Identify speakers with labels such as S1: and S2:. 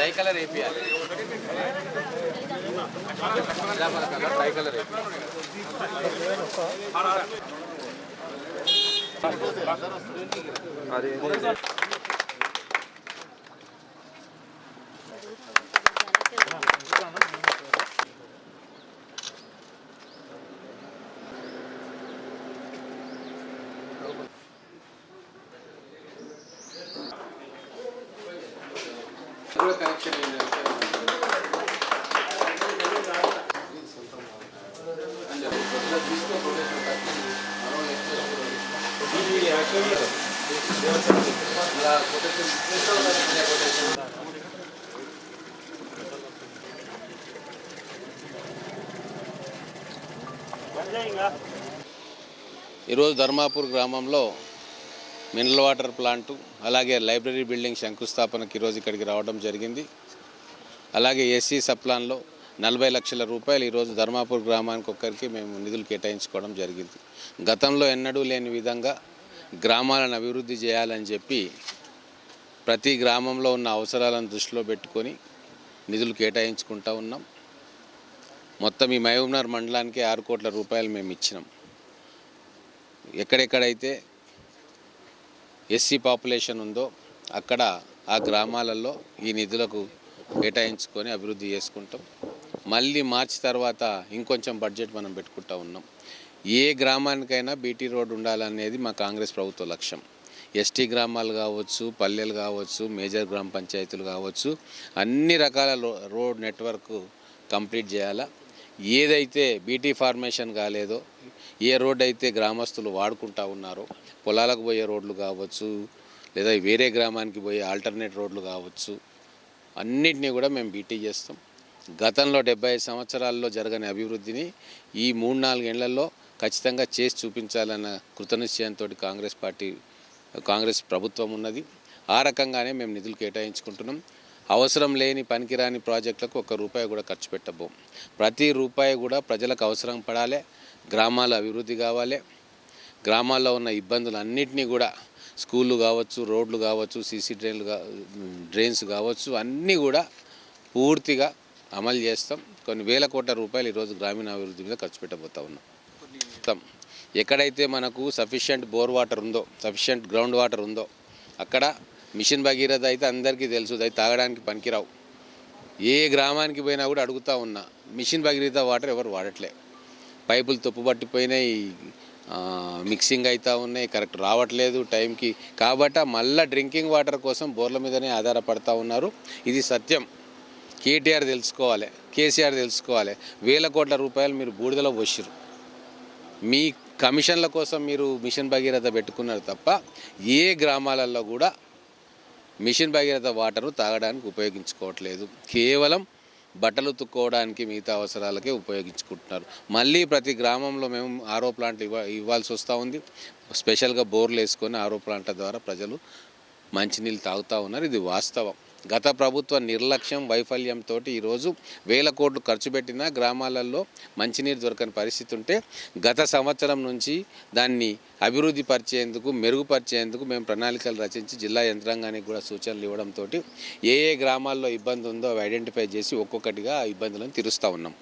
S1: Try colour వేపియాలి చేపల colour try colour వేపియాలి కూడా కనెక్షన్ ఈరోజు ధర్మాపూర్ గ్రామంలో మినరల్ వాటర్ ప్లాంటు అలాగే లైబ్రరీ బిల్డింగ్ శంకుస్థాపనకి ఈరోజు ఇక్కడికి రావడం జరిగింది. అలాగే ఎస్సీ సప్లాన్లో నలభై లక్షల రూపాయలు ఈరోజు ధర్మాపూర్ గ్రామానికి ఒక్కరికి మేము నిధులు కేటాయించుకోవడం జరిగింది. గతంలో ఎన్నడూ లేని విధంగా గ్రామాలను అభివృద్ధి చేయాలని చెప్పి ప్రతి గ్రామంలో ఉన్న అవసరాలను దృష్టిలో పెట్టుకొని నిధులు కేటాయించుకుంటా ఉన్నాం. మొత్తం ఈ మహబూబ్నగర్ మండలానికి ఆరు కోట్ల రూపాయలు మేము ఇచ్చినాం. ఎక్కడెక్కడైతే ఎస్సీ పాపులేషన్ ఉందో అక్కడ ఆ గ్రామాలలో ఈ నిధులకు కేటాయించుకొని అభివృద్ధి చేసుకుంటాం. మళ్ళీ మార్చి తర్వాత ఇంకొంచెం బడ్జెట్ మనం పెట్టుకుంటా ఉన్నాం. ఏ గ్రామానికైనా బీటీ రోడ్ ఉండాలనేది మా కాంగ్రెస్ ప్రభుత్వ లక్ష్యం. ఎస్టీ గ్రామాలు కావచ్చు పల్లెలు కావచ్చు మేజర్ గ్రామ పంచాయతీలు కావచ్చు అన్ని రకాల రోడ్ నెట్వర్క్ కంప్లీట్ చేయాలా? ఏదైతే బీటీ ఫార్మేషన్ కాలేదో ఏ రోడ్డు అయితే గ్రామస్తులు వాడుకుంటా ఉన్నారో పొలాలకు పోయే రోడ్లు కావచ్చు లేదా వేరే గ్రామానికి పోయే ఆల్టర్నేట్ రోడ్లు కావచ్చు అన్నిటినీ కూడా మేము బీటీ చేస్తాం. గతంలో డెబ్బై ఐదు సంవత్సరాల్లో జరగని అభివృద్ధిని ఈ మూడు నాలుగేళ్ళలో ఖచ్చితంగా చేసి చూపించాలన్న కృతనిశ్చయంతో కాంగ్రెస్ పార్టీ కాంగ్రెస్ ప్రభుత్వం ఉన్నది. ఆ రకంగానే మేము నిధులు కేటాయించుకుంటున్నాం. అవసరం లేని పనికిరాని ప్రాజెక్టులకు ఒక్క రూపాయి కూడా ఖర్చు పెట్టబోం. ప్రతి రూపాయి కూడా ప్రజలకు అవసరం పడాలి. గ్రామాల అభివృద్ధి కావాలి. గ్రామాల్లో ఉన్న ఇబ్బందులు అన్నిటినీ కూడా స్కూళ్ళు కావచ్చు రోడ్లు కావచ్చు సీసీ డ్రైన్లు కా డ్రైన్స్ కావచ్చు అన్నీ కూడా పూర్తిగా అమలు చేస్తాం. కొన్ని వేల కోట్ల రూపాయలు ఈరోజు గ్రామీణ అభివృద్ధి మీద ఖర్చు పెట్టబోతా ఉన్నాం. మొత్తం ఎక్కడైతే మనకు సఫిషియంట్ బోర్ వాటర్ ఉందో సఫిషియంట్ గ్రౌండ్ వాటర్ ఉందో అక్కడ మిషన్ భగీరథ అయితే అందరికీ తెలుసు అది తాగడానికి పనికిరావు. ఏ గ్రామానికి పోయినా కూడా అడుగుతా ఉన్నా మిషన్ భగీరథ వాటర్ ఎవరు వాడట్లే. పైపులు తప్పుపట్టిపోయినాయి మిక్సింగ్ అవుతూ ఉన్నాయి కరెక్ట్ రావట్లేదు టైంకి. కాబట్టి మళ్ళీ డ్రింకింగ్ వాటర్ కోసం బోర్ల మీదనే ఆధారపడతా ఉన్నారు. ఇది సత్యం. కేటీఆర్ తెలుసుకోవాలి కేసీఆర్ తెలుసుకోవాలి. వేల కోట్ల రూపాయలు మీరు బూడిదలో పోసిరు మీ కమిషన్ల కోసం మీరు మిషన్ భగీరథ పెట్టుకున్నారు తప్ప ఏ గ్రామాలలో కూడా మిషన్ భగీరథ వాటర్ను తాగడానికి ఉపయోగించుకోవట్లేదు. కేవలం బట్టలు ఉతుక్కోవడానికి మిగతా అవసరాలకే ఉపయోగించుకుంటున్నారు. మళ్ళీ ప్రతి గ్రామంలో మేము ఆరో ప్లాంట్ ఇవ్వ ఇవ్వాల్సి వస్తూ ఉంది. స్పెషల్గా బోర్లు వేసుకొని ఆరో ప్లాంట్ల ద్వారా ప్రజలు మంచినీళ్ళు తాగుతూ ఉన్నారు. ఇది వాస్తవం. గత ప్రభుత్వ నిర్లక్ష్యం వైఫల్యంతో ఈరోజు వేల కోట్లు ఖర్చు పెట్టినా గ్రామాలలో మంచినీరు దొరకని పరిస్థితి ఉంటే గత సంవత్సరం నుంచి దాన్ని అభివృద్ధి పరిచేందుకు మెరుగుపరిచేందుకు మేము ప్రణాళికలు రచించి జిల్లా యంత్రాంగానికి కూడా సూచనలు ఇవ్వడంతో ఏ ఏ గ్రామాల్లో ఇబ్బంది ఉందో అవి ఐడెంటిఫై చేసి ఒక్కొక్కటిగా ఆ ఇబ్బందులను తీరుస్తూ ఉన్నాం.